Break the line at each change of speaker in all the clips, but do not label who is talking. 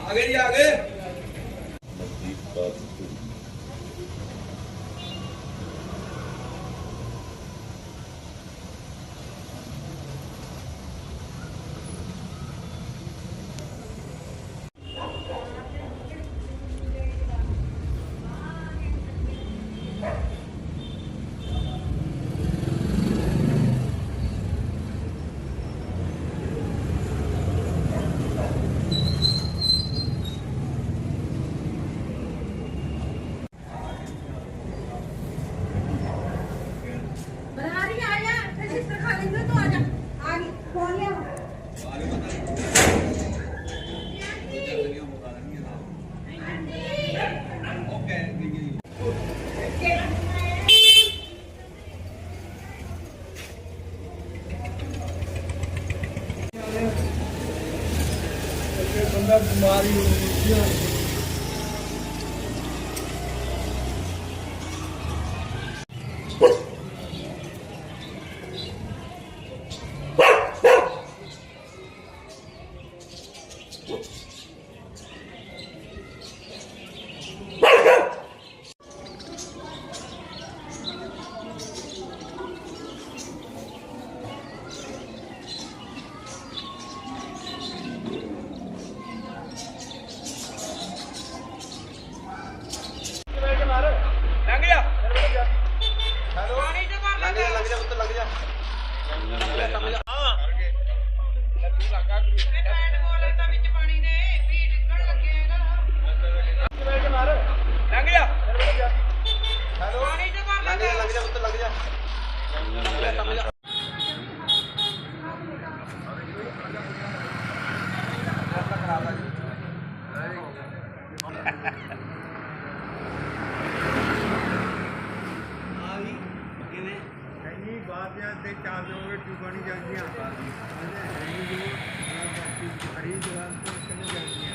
ਆ ਗਏ ਜੀ ਆ ਗਏ।
ਬੰਦਾ ਬਿਮਾਰੀ ਹੋ ਗਈ ਲੰਘ ਜਾ ਪਾਣੀ ਚ ਮਾਰ ਲੱਗ ਜਾ ਲੱਗ ਜਾ ਪੁੱਤ ਲੱਗ ਜਾ ਲੰਘ ਜਾ ਪਾਣੀ ਚ ਮਾਰ ਲੱਗ ਜਾ ਲੱਗ ਜਾ ਪੁੱਤ ਲੱਗ ਜਾ
ਇੰਨੀ ਬਾਤ ਤੇ ਚਾਰ ਜੋਗੇ ਟਿਕਾਣੀ ਜਾਂਦੀਆਂ ਹਰੀ ਜਗ੍ਹਾ ਤੋਂ ਚਲੇ ਜਾਂਦੀਆਂ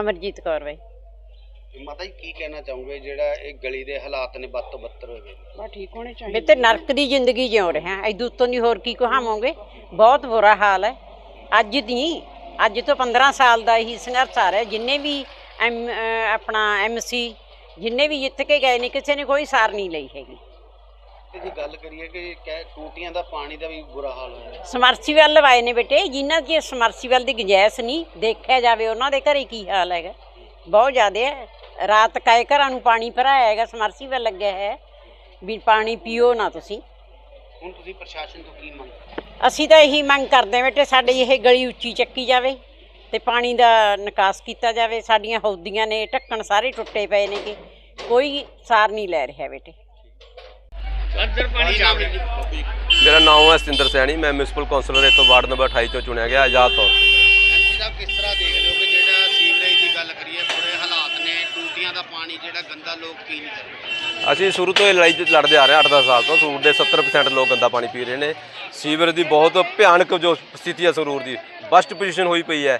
ਅਮਰਜੀਤ ਕੌਰ ਬਾਈ।
ਮਾਤਾ ਜੀ ਕੀ ਕਹਿਣਾ ਚਾਹੋਗੇ? ਜਿਹੜਾ ਇਹ ਗਲੀ ਦੇ ਹਾਲਾਤ ਨੇ ਬੱਦ ਤੋਂ ਬੱਤਰ ਹੋਏ
ਵੀ ਤੇ ਨਰਕ ਦੀ ਜ਼ਿੰਦਗੀ ਜਿਉ ਰਹੇ। ਹਾਂ ਐਦੂ ਉੱਤੋਂ ਦੀ ਹੋਰ ਕੀ ਕਹਾਵਾਂਗੇ? ਬਹੁਤ ਬੁਰਾ ਹਾਲ ਹੈ। ਅੱਜ ਦੀ ਅੱਜ ਤੋਂ 15 ਸਾਲ ਦਾ ਇਹੀ ਸੰਘਰਸ਼ ਆ ਰਿਹਾ। ਜਿੰਨੇ ਵੀ ਐਮ ਅਹ ਆਪਣਾ ਐਮਸੀ ਜਿੰਨੇ ਵੀ ਜਿੱਤ ਕੇ ਗਏ ਨੇ ਕਿਸੇ ਨੇ ਕੋਈ ਸਾਰ ਨਹੀਂ ਲਈ ਹੈਗੀ।
ਤੇ ਜੇ ਗੱਲ ਕਰੀਏ ਕਿ ਕਹਿ ਟੂਟੀਆਂ ਦਾ ਪਾਣੀ ਦਾ ਵੀ ਬੁਰਾ ਹਾਲ ਹੋਇਆ।
ਸਮਰਸੀਵੈਲ ਲਵਾਏ ਨੇ ਬੇਟੇ ਜਿਨ੍ਹਾਂ ਦੀ ਸਮਰਸੀਵੈਲ ਦੀ ਗੁੰਜਾਇਸ਼ ਨਹੀਂ ਦੇਖਿਆ ਜਾਵੇ ਉਹਨਾਂ ਦੇ ਘਰੇ ਕੀ ਹਾਲ ਹੈਗਾ। ਬਹੁਤ ਜ਼ਿਆਦਾ ਹੈ। ਰਾਤ ਕਾਏ ਘਰਾਂ ਨੂੰ ਪਾਣੀ ਭਰਾਇਆ ਹੈਗਾ ਸਮਰਸੀਵੈਲ ਲੱਗਿਆ ਹੈ। ਵੀ ਪਾਣੀ ਪੀਓ ਨਾ ਤੁਸੀਂ।
ਹੁਣ ਤੁਸੀਂ ਪ੍ਰਸ਼ਾਸਨ ਤੋਂ ਕੀ ਮੰਗ
ਅਸੀਂ ਤਾਂ ਇਹੀ ਮੰਗ ਕਰਦੇ ਹਾਂ ਬੇਟੇ ਸਾਡੀ ਇਹ ਗਲੀ ਉੱਚੀ ਚੱਕੀ ਜਾਵੇ ਤੇ ਪਾਣੀ ਦਾ ਨਿਕਾਸ ਕੀਤਾ ਜਾਵੇ। ਸਾਡੀਆਂ ਹੌਦੀਆਂ ਨੇ ਢੱਕਣ ਸਾਰੇ ਟੁੱਟੇ ਪਏ ਨੇ ਕਿ ਕੋਈ ਸਾਰ ਨਹੀਂ ਲੈ ਰਿਹਾ ਬੇਟੇ।
ਅੰਦਰ ਪਾਣੀ ਨਾ
ਮੇਰਾ ਨਾਮ ਹੈ ਸਤਿੰਦਰ ਸੈਣੀ ਮੈਂ ਮਿਊਨਿਸਪਲ ਕੌਂਸਲਰ ਇੱਥੋਂ ਵਾਰਡ ਨੰਬਰ 28 ਤੋਂ ਚੁਣਿਆ ਗਿਆ ਆਜ਼ਾਦ ਤੌਰ ਤੇ।
ਐਮਸੀ ਸਾਹਿਬ ਕਿਸ ਤਰ੍ਹਾਂ ਦੇਖਦੇ ਹੋ ਕਿ ਜਿਹੜਾ ਸੀਵਰੇਜ ਦੀ ਗੱਲ ਕਰੀਏ ਬੁਰੇ ਹਾਲਾਤ ਨੇ ਟੂਟੀਆਂ ਦਾ ਪਾਣੀ ਜਿਹੜਾ ਗੰਦਾ ਲੋਕ ਪੀ ਨਹੀਂ ਸਕਦੇ।
ਅਸੀਂ ਸ਼ੁਰੂ ਤੋਂ ਇਹ ਲੜਾਈ ਚ ਲੜਦੇ ਆ ਰਹੇ ਹਾਂ 8-10 ਸਾਲ ਤੋਂ ਸਰੂਰ ਦੇ 70% ਲੋਕ ਗੰਦਾ ਪਾਣੀ ਪੀ ਰਹੇ ਨੇ। ਸੀਵਰ ਦੀ ਬਹੁਤ ਭਿਆਨਕ ਜੋ ਸਥਿਤੀ ਹੈ ਸਰੂਰ ਦੀ ਬਸਟ ਪੋਜੀਸ਼ਨ ਹੋਈ ਪਈ ਹੈ।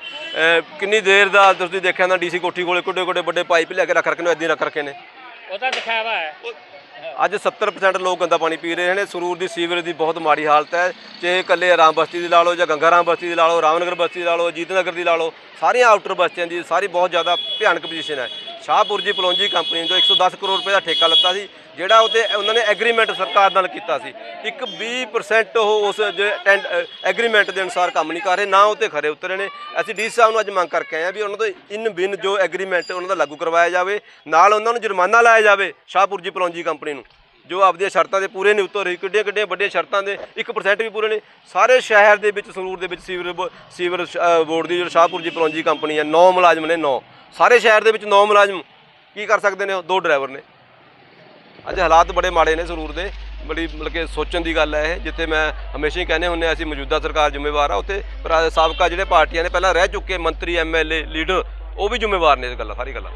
ਕਿੰਨੀ ਦੇਰ ਦਾ ਤੁਸੀਂ ਦੇਖਿਆ ਨਾ ਡੀਸੀ ਕੋਠੀ ਕੋਲੇ ਕੋਡੇ ਕੋਡੇ ਵੱਡੇ ਪਾਈਪ ਲਿਆ ਕੇ ਰੱਖ ਰੱਖੇ ਨੇ ਰੱਖ ਰੱਖੇ ਨੇ।
ਉਹ ਤਾਂ ਦਿਖਾਵਾ ਹੈ।
ਅੱਜ 70% ਲੋਕ ਗੰਦਾ ਪਾਣੀ ਪੀ ਰਹੇ ਨੇ। ਸਰੂਰ ਦੀ ਸੀਵਰੇਜ ਦੀ ਬਹੁਤ ਮਾੜੀ ਹਾਲਤ ਹੈ। ਚਾਹੇ ਇਕੱਲੇ ਆਰਾਮ ਬਸਤੀ ਦੀ ਲਾ ਲਓ ਜਾਂ ਗੰਗਾ ਰਾਮ ਬਸਤੀ ਦੀ ਲਾ ਲਓ, ਰਾਮਨਗਰ ਬਸਤੀ ਦੀ ਲਾ ਲਓ ਅਜੀਤ ਨਗਰ ਦੀ ਲਾ ਲਓ, ਸਾਰੀਆਂ ਆਊਟਰ ਬਸਤੀਆਂ ਦੀ ਸਾਰੀ ਬਹੁਤ ਜ਼ਿਆਦਾ ਭਿਆਨਕ ਪੋਜੀਸ਼ਨ ਹੈ। ਸ਼ਾਹਪੁਰ ਜੀ ਪਲੌਂਜੀ ਕੰਪਨੀ ਨੇ ਜੋ 110 ਕਰੋੜ ਰੁਪਏ ਦਾ ਠੇਕਾ ਲਿੱਤਾ ਸੀ, ਜਿਹੜਾ ਉਹਤੇ ਉਹਨਾਂ ਨੇ ਐਗਰੀਮੈਂਟ ਸਰਕਾਰ ਨਾਲ ਕੀਤਾ ਸੀ। ਇੱਕ 20% ਉਹ ਉਸ ਐਗਰੀਮੈਂਟ ਦੇ ਅਨੁਸਾਰ ਕੰਮ ਨਹੀਂ ਕਰ ਰਹੇ, ਨਾ ਉਹਤੇ ਖਰੇ ਉਤਰੇ ਨੇ। ਅਸੀਂ ਡੀ ਸਾਹਿਬ ਨੂੰ ਅੱਜ ਮੰਗ ਕਰਕੇ ਆਏ ਆ ਵੀ ਉਹਨਾਂ ਤੋਂ ਇਨ ਬਿਨ ਜੋ ਐਗਰੀਮੈਂਟ ਉਹਨਾਂ ਦਾ ਲਾਗੂ ਕਰਵਾਇਆ ਜਾਵੇ, ਨਾਲ ਉਹਨਾਂ ਨੂੰ ਜੁਰਮਾਨਾ ਲਾਇਆ ਜਾਵੇ ਸ਼ਾਹਪੁਰ ਜੀ ਪਲੌਂਜੀ ਕੰਪਨੀ ਨੂੰ। ਜੋ ਆਪਦੀਆਂ ਸ਼ਰਤਾਂ ਦੇ ਪੂਰੇ ਨਹੀਂ ਉਤਰ ਰਹੀ, ਕਿੱਡੀਆਂ ਕਿੱਡੀਆਂ ਵੱਡੀਆਂ ਸ਼ਰਤਾਂ ਦੇ 1% ਵੀ ਪੂਰੇ ਨਹੀਂ ਸਾਰੇ ਸ਼ਹਿਰ ਦੇ ਵਿੱਚ, ਸੰਗਰੂਰ ਦੇ ਵਿੱਚ ਸੀਵਰ ਬ- ਸੀਵਰ ਸ਼- ਬੋਰਡ ਦੀ ਜੋ ਸ਼ਾਹਪੁਰ ਜੀ ਪਲੌਂਜੀ ਕੰਪਨੀ ਹੈ 9 ਮੁਲਾਜ਼ਮ ਨੇ 9 ਸਾਰੇ ਸ਼ਹਿਰ ਦੇ ਵਿੱਚ 9 ਮੁਲਾਜ਼ਮ। ਕੀ ਕਰ ਸਕਦੇ ਨੇ ਉਹ? ਦੋ ਡਰਾਈਵਰ ਨੇ। ਅੱਜ ਹਾਲਾਤ ਬੜੇ ਮਾੜੇ ਨੇ ਸੰਗਰੂਰ ਦੇ। ਬੜੀ ਮਤਲਬ ਕਿ ਸੋਚਣ ਦੀ ਗੱਲ ਹੈ ਇਹ, ਜਿੱਥੇ ਮੈਂ ਹਮੇਸ਼ਾ ਹੀ ਕਹਿੰਦੇ ਹੁੰਦੇ ਹਾਂ ਅਸੀਂ ਮੌਜੂਦਾ ਸਰਕਾਰ ਜ਼ਿੰਮੇਵਾਰ ਆ, ਉੱਥੇ ਪਰ ਸਾਬਕਾ ਜਿਹੜੇ ਪਾਰਟੀਆਂ ਨੇ, ਪਹਿਲਾਂ ਰਹਿ ਚੁੱਕੇ ਮੰਤਰੀ ਐਮਐਲਏ ਲੀਡਰ, ਉਹ ਵੀ ਜ਼ਿੰਮੇਵਾਰ ਨੇ ਇਸ ਗੱਲਾਂ, ਸਾਰੀ ਗੱਲਾਂ।